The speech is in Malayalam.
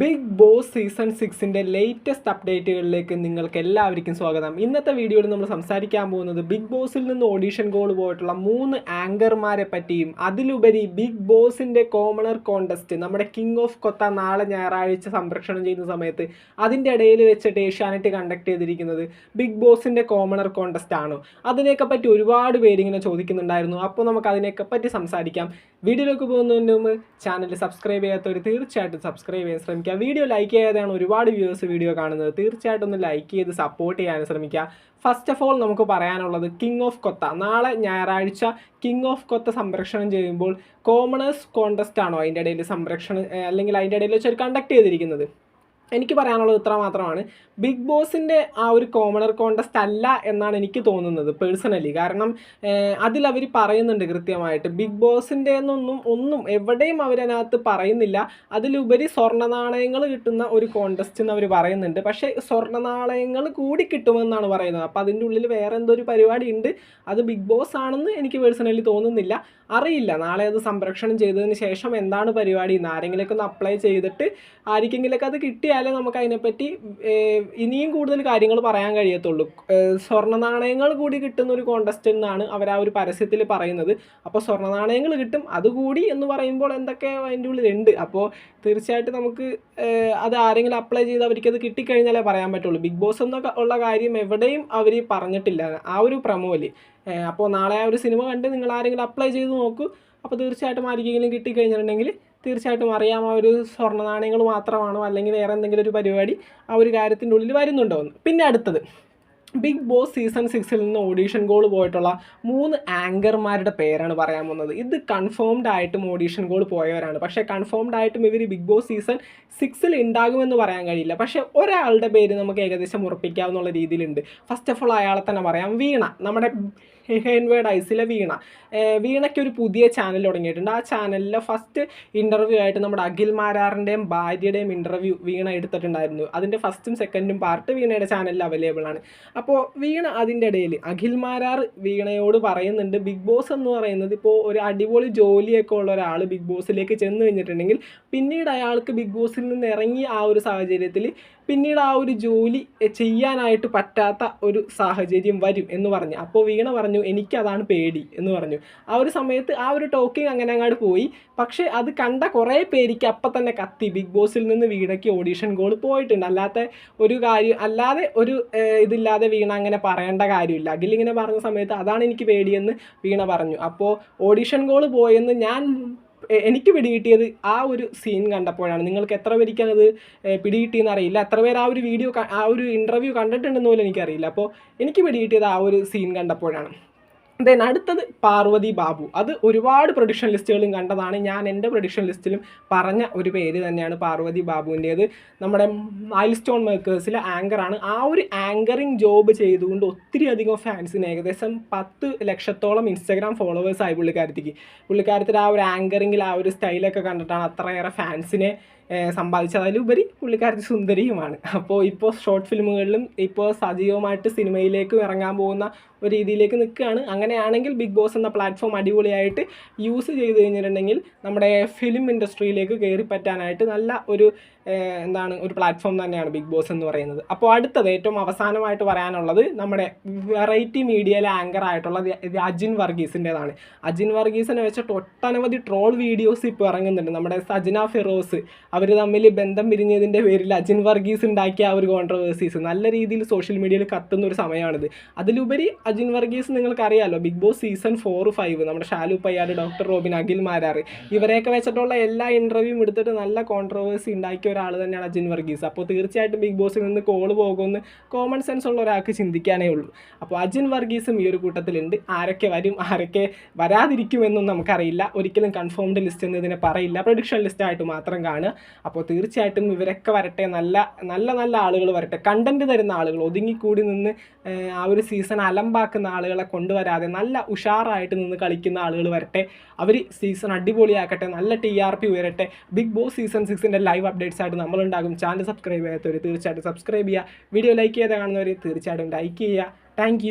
ബിഗ് ബോസ് സീസൺ സിക്സിന്റെ ലേറ്റസ്റ്റ് അപ്ഡേറ്റുകളിലേക്ക് നിങ്ങൾക്ക് എല്ലാവർക്കും സ്വാഗതം. ഇന്നത്തെ വീഡിയോയിൽ നമ്മൾ സംസാരിക്കാൻ പോകുന്നത് ബിഗ് ബോസിൽ നിന്ന് ഓഡീഷൻ കോൾ പോയിട്ടുള്ള മൂന്ന് ആങ്കർമാരെ പറ്റിയും അതിലുപരി ബിഗ് ബോസിന്റെ കോമണർ കോണ്ടസ്റ്റ് നമ്മുടെ കിങ് ഓഫ് കൊത്ത നാളെ ഞായറാഴ്ച സംപ്രേഷണം ചെയ്യുന്ന സമയത്ത് അതിന്റെ ഇടയിൽ വെച്ചിട്ട് ഏഷ്യാനെറ്റ് കണ്ടക്ട് ചെയ്തിരിക്കുന്നത് ബിഗ് ബോസിന്റെ കോമണർ കോണ്ടസ്റ്റ് ആണ്? അതിനെയൊക്കെ പറ്റി ഒരുപാട് പേരിങ്ങനെ ചോദിക്കുന്നുണ്ടായിരുന്നു. അപ്പോൾ നമുക്ക് അതിനെയൊക്കെ പറ്റി സംസാരിക്കാം. വീഡിയോയിലേക്ക് പോകുന്നതിന് മുമ്പ് ചാനൽ സബ്സ്ക്രൈബ് ചെയ്യാത്തവർ തീർച്ചയായിട്ടും സബ്സ്ക്രൈബ് ചെയ്യാൻ ശ്രമിക്കുക. വീഡിയോ ലൈക്ക് ചെയ്യാതെയാണ് ഒരുപാട് വ്യൂവേഴ്സ് വീഡിയോ കാണുന്നത്. തീർച്ചയായിട്ടും ഒന്ന് ലൈക്ക് ചെയ്ത് സപ്പോർട്ട് ചെയ്യാൻ ശ്രമിക്കുക. ഫസ്റ്റ് ഓഫ് ഓൾ നമുക്ക് പറയാനുള്ളത് കിങ് ഓഫ് കൊത്ത നാളെ ഞായറാഴ്ച കിങ് ഓഫ് കൊത്ത സംരക്ഷണം ചെയ്യുമ്പോൾ കോമണേഴ്സ് കോണ്ടസ്റ്റ് ആണോ അതിന്റെ ഇടയിൽ സംരക്ഷണം അല്ലെങ്കിൽ അതിന്റെ ഇടയിൽ വെച്ച് കണ്ടക്ട് ചെയ്തിരിക്കുന്നത്? എനിക്ക് പറയാനുള്ളത് ഇത്ര മാത്രമാണ്. ബിഗ് ബോസിന്റെ ആ ഒരു കോമണർ കോണ്ടസ്റ്റ് അല്ല എന്നാണ് എനിക്ക് തോന്നുന്നത് പേഴ്സണലി കാരണം അതിൽ അവർ പറയുന്നുണ്ട് കൃത്യമായിട്ട്. ബിഗ് ബോസിന്റെ എന്നൊന്നും ഒന്നും എവിടെയും അവരതിനകത്ത് പറയുന്നില്ല. അതിലുപരി സ്വർണ നാണയങ്ങൾ കിട്ടുന്ന ഒരു കോണ്ടസ്റ്റ് എന്ന് അവർ പറയുന്നുണ്ട്. പക്ഷേ സ്വർണ നാണയങ്ങൾ കൂടി കിട്ടുമെന്നാണ് പറയുന്നത്. അപ്പോൾ അതിന്റെ ഉള്ളിൽ വേറെ എന്തോ ഒരു പരിപാടി ഉണ്ട്? അത് ബിഗ് ബോസ് ആണെന്ന് എനിക്ക് പേഴ്സണലി തോന്നുന്നില്ല. അറിയില്ല. നാളെ അത് സംരക്ഷണം ചെയ്തതിന് ശേഷം എന്താണ് പരിപാടി? എന്ന് ഒന്ന് അപ്ലൈ ചെയ്തിട്ട് ആർക്കെങ്കിലൊക്കെ അത് കിട്ടിയാലേ നമുക്ക് അതിനെപ്പറ്റി ഇനിയും കൂടുതൽ കാര്യങ്ങൾ പറയാൻ കഴിയത്തുള്ളൂ. സ്വർണ നാണയങ്ങൾ കൂടി കിട്ടുന്ന ഒരു കോണ്ടസ്റ്റ് എന്നാണ് അവർ ആ ഒരു പരസ്യത്തിൽ പറയുന്നത്. അപ്പോൾ സ്വർണ നാണയങ്ങൾ കിട്ടും അതുകൂടി എന്ന് പറയുമ്പോൾ എന്തൊക്കെ അതിന്റെ ഉള്ളിലുണ്ട്. അപ്പോൾ തീർച്ചയായിട്ടും നമുക്ക് അത് ആരെങ്കിലും അപ്ലൈ ചെയ്ത് അവർക്കത് കിട്ടിക്കഴിഞ്ഞാലേ പറയാൻ പറ്റുള്ളൂ. ബിഗ് ബോസ് എന്നൊക്കെ ഉള്ള കാര്യം എവിടെയും അവർ പറഞ്ഞിട്ടില്ല. ആ ഒരു പ്രമോയിൽ അപ്പോൾ നാളെ ആ ഒരു സിനിമ കണ്ട് നിങ്ങൾ ആരെങ്കിലും അപ്ലൈ ചെയ്ത് നോക്കൂ. അപ്പോൾ തീർച്ചയായിട്ടും ആർക്കെങ്കിലും കിട്ടിക്കഴിഞ്ഞിട്ടുണ്ടെങ്കിൽ തീർച്ചയായിട്ടും അറിയാം. ആ ഒരു സ്വർണ നാണയങ്ങൾ മാത്രമാണോ അല്ലെങ്കിൽ വേറെ എന്തെങ്കിലും ഒരു പരിപാടി ആ ഒരു കാര്യത്തിന്റെ ഉള്ളിൽ വരുന്നുണ്ടോ എന്ന്. പിന്നെ അടുത്തത് ബിഗ് ബോസ് സീസൺ സിക്സിൽ നിന്ന് ഓഡീഷൻ ഗോൾ പോയിട്ടുള്ള മൂന്ന് ആങ്കർമാരുടെ പേരാണ് പറയാൻ പോകുന്നത്. ഇത് കൺഫേംഡ് ആയിട്ടും ഓഡീഷൻ ഗോൾ പോയവരാണ്. പക്ഷേ കൺഫേംഡ് ആയിട്ടും ഇവർ ബിഗ് ബോസ് സീസൺ സിക്സിൽ ഉണ്ടാകുമെന്ന് പറയാൻ കഴിയില്ല. പക്ഷേ ഒരാളുടെ പേര് നമുക്ക് ഏകദേശം ഉറപ്പിക്കാവുന്ന രീതിയിലുണ്ട്. ഫസ്റ്റ് ഓഫ് ഓൾ അയാളെ തന്നെ പറയാം. വീണ നമ്മുടെ ഹെൻവേഡ് ഐസിലെ വീണ. വീണയ്ക്ക് ഒരു പുതിയ ചാനൽ തുടങ്ങിയിട്ടുണ്ട്. ആ ചാനലിലെ ഫസ്റ്റ് ഇന്റർവ്യൂ ആയിട്ട് നമ്മുടെ അഖിൽ മാരാറിന്റെയും ഭാര്യയുടെയും ഇന്റർവ്യൂ വീണ എടുത്തിട്ടുണ്ടായിരുന്നു. അതിന്റെ ഫസ്റ്റും സെക്കൻഡും പാർട്ട് വീണയുടെ ചാനലിൽ അവൈലബിൾ ആണ്. അപ്പോൾ വീണ അതിന്റെ ഇടയിൽ അഖിൽ മാരാർ വീണയോട് പറയുന്നുണ്ട് ബിഗ് ബോസ് എന്ന് പറയുന്നത് ഇപ്പോൾ ഒരു അടിപൊളി ജോലിയൊക്കെ ഉള്ള ഒരാൾ ബിഗ് ബോസിലേക്ക് ചെന്ന് കഴിഞ്ഞിട്ടുണ്ടെങ്കിൽ പിന്നീട് അയാൾക്ക് ബിഗ് ബോസിൽ നിന്ന് ഇറങ്ങി ആ ഒരു സാഹചര്യത്തിൽ പിന്നീട് ആ ഒരു ജോലി ചെയ്യാനായിട്ട് പറ്റാത്ത ഒരു സാഹചര്യം വരും എന്ന് പറഞ്ഞു. അപ്പോൾ വീണ പറഞ്ഞു എനിക്കതാണ് പേടി എന്ന് പറഞ്ഞു. ആ ഒരു സമയത്ത് ആ ഒരു ടോക്കിംഗ് അങ്ങനെ അങ്ങോട്ട് പോയി. പക്ഷേ അത് കണ്ട കുറേ പേർക്ക് അപ്പം തന്നെ കത്തി. ബിഗ് ബോസിൽ നിന്ന് വീണയ്ക്ക് ഓഡീഷൻ ഗോൾ പോയിട്ടുണ്ട്. അല്ലാത്ത ഒരു കാര്യം അല്ലാതെ ഒരു ഇതില്ലാതെ വീണ അങ്ങനെ പറയേണ്ട കാര്യമില്ല. അഖിലിങ്ങനെ പറഞ്ഞ സമയത്ത് അതാണ് എനിക്ക് പേടിയെന്ന് വീണ പറഞ്ഞു. അപ്പോൾ ഓഡീഷൻ ഗോൾ പോയെന്ന് ഞാൻ എനിക്ക് പിടികിട്ടിയത് ആ ഒരു സീൻ കണ്ടപ്പോഴാണ്. നിങ്ങൾക്ക് എത്ര പേർക്കാണ് അത് പിടികിട്ടിയെന്ന് അറിയില്ല. എത്ര പേർ ആ ഒരു വീഡിയോ ആ ഒരു ഇന്റർവ്യൂ കണ്ടിട്ടുണ്ടെന്ന് പോലും എനിക്കറിയില്ല. അപ്പോൾ എനിക്ക് പിടികിട്ടിയത് ആ ഒരു സീൻ കണ്ടപ്പോഴാണ്. ദെൻ അടുത്തത് പാർവതി ബാബു. അത് ഒരുപാട് പ്രൊഡിക്ഷൻ ലിസ്റ്റുകളും കണ്ടതാണ്. ഞാൻ എന്റെ പ്രൊഡിക്ഷൻ ലിസ്റ്റിലും പറഞ്ഞ ഒരു പേര് തന്നെയാണ് പാർവതി ബാബുവിന്റേത്. നമ്മുടെ മൈൽ സ്റ്റോൺ മേക്കേഴ്സിലെ ആങ്കറാണ് ആ ഒരു ആങ്കറിങ് ജോബ് ചെയ്തുകൊണ്ട് ഒത്തിരി അധികം ഫാൻസിന് ഏകദേശം പത്ത് ലക്ഷത്തോളം ഇൻസ്റ്റാഗ്രാം ഫോളോവേഴ്സായി പുള്ളിക്കാരത്തിക്ക്. പുള്ളിക്കാരത്തിൽ ആ ഒരു ആങ്കറിങ്ങിൽ ആ ഒരു സ്റ്റൈലൊക്കെ കണ്ടിട്ടാണ് അത്രയേറെ ഫാൻസിനെ ഏഹ് സമ്പാദിച്ചത് അതിലുപരി പുള്ളിക്കാരത്തി സുന്ദരിയുമാണ്. അപ്പോൾ ഇപ്പോൾ ഷോർട്ട് ഫിലിമുകളിലും ഇപ്പോൾ സജീവമായിട്ട് സിനിമയിലേക്കും ഇറങ്ങാൻ പോകുന്ന ഒരു രീതിയിലേക്ക് നിൽക്കുകയാണ്. അങ്ങനെയാണെങ്കിൽ ബിഗ് ബോസ് എന്ന പ്ലാറ്റ്ഫോം അടിപൊളിയായിട്ട് യൂസ് ചെയ്ത് കഴിഞ്ഞിട്ടുണ്ടെങ്കിൽ നമ്മുടെ ഫിലിം ഇൻഡസ്ട്രിയിലേക്ക് കയറി പറ്റാനായിട്ട് നല്ല ഒരു എന്താണ് ഒരു പ്ലാറ്റ്ഫോം തന്നെയാണ് ബിഗ് ബോസ് എന്ന് പറയുന്നത്. അപ്പോൾ അടുത്തത് ഏറ്റവും അവസാനമായിട്ട് പറയാനുള്ളത് നമ്മുടെ വെറൈറ്റി മീഡിയയിലെ ആങ്കർ ആയിട്ടുള്ള അജിൻ വർഗീസിന്റെതാണ്. അജിൻ വർഗീസിനെ വെച്ചിട്ട് ഒട്ടനവധി ട്രോൾ വീഡിയോസ് ഇപ്പോൾ ഇറങ്ങുന്നുണ്ട്. നമ്മുടെ സജന ഫിറോസ് അവർ തമ്മിൽ ബന്ധം പിരിഞ്ഞതിന്റെ പേരിൽ അജിൻ വർഗീസ് ഉണ്ടാക്കിയ ആ ഒരു കോൺട്രവേഴ്സീസ് നല്ല രീതിയിൽ സോഷ്യൽ മീഡിയയിൽ കത്തുന്ന ഒരു സമയമാണിത്. അതിലുപരി അജിൻ വർഗീസ് നിങ്ങൾക്കറിയാമല്ലോ Big Boss season four five നമ്മുടെ ഷാലു പയ്യാർ ഡോക്ടർ റോബിൻ അഖിൽ മാരാർ ഇവരെയൊക്കെ വെച്ചിട്ടുള്ള എല്ലാ ഇന്റർവ്യൂവും എടുത്തിട്ട് നല്ല കോൺട്രവേഴ്സി ഉണ്ടാക്കിയ ഒരാൾ തന്നെയാണ് അജിൻ വർഗീസ്. അപ്പോൾ തീർച്ചയായിട്ടും ബിഗ് ബോസിൽ നിന്ന് കോൾ പോകുമെന്ന് കോമൺ സെൻസ് ഉള്ള ഒരാൾക്ക് ചിന്തിക്കാനേ ഉള്ളൂ. അപ്പോൾ അജിൻ വർഗീസും ഈ ഒരു കൂട്ടത്തിലുണ്ട്. ആരൊക്കെ വരും ആരൊക്കെ വരാതിരിക്കുമെന്നും നമുക്കറിയില്ല. ഒരിക്കലും കൺഫേംഡ് ലിസ്റ്റ് എന്ന് ഇതിനെ പറയില്ല. പ്രൊഡിക്ഷൻ ലിസ്റ്റായിട്ട് മാത്രം കാണുക. അപ്പോൾ തീർച്ചയായിട്ടും ഇവരൊക്കെ വരട്ടെ. നല്ല നല്ല നല്ല ആളുകൾ വരട്ടെ. കണ്ടന്റ് തരുന്ന ആളുകൾ ഒതുങ്ങിക്കൂടി നിന്ന് ആ ഒരു സീസൺ അലമ്പാക്കുന്ന ആളുകളെ കൊണ്ടുവരാതെ നല്ല ഉഷാറായിട്ട് നിന്ന് കളിക്കുന്ന ആളുകൾ വരട്ടെ. അവർ സീസൺ അടിപൊളിയാക്കട്ടെ. നല്ല ടി ആർ പി ഉയരട്ടെ. ബിഗ് ബോസ് സീസൺ സിക്സിന്റെ ലൈവ് അപ്ഡേറ്റ്സ് ആയിട്ട് നമ്മളുണ്ടാകും. ചാനൽ സബ്സ്ക്രൈബ് ചെയ്യാത്തവർ തീർച്ചയായിട്ടും സബ്സ്ക്രൈബ് ചെയ്യുക. വീഡിയോ ലൈക്ക് ചെയ്ത് കാണുന്നവർ തീർച്ചയായിട്ടും ലൈക്ക് ചെയ്യുക. താങ്ക്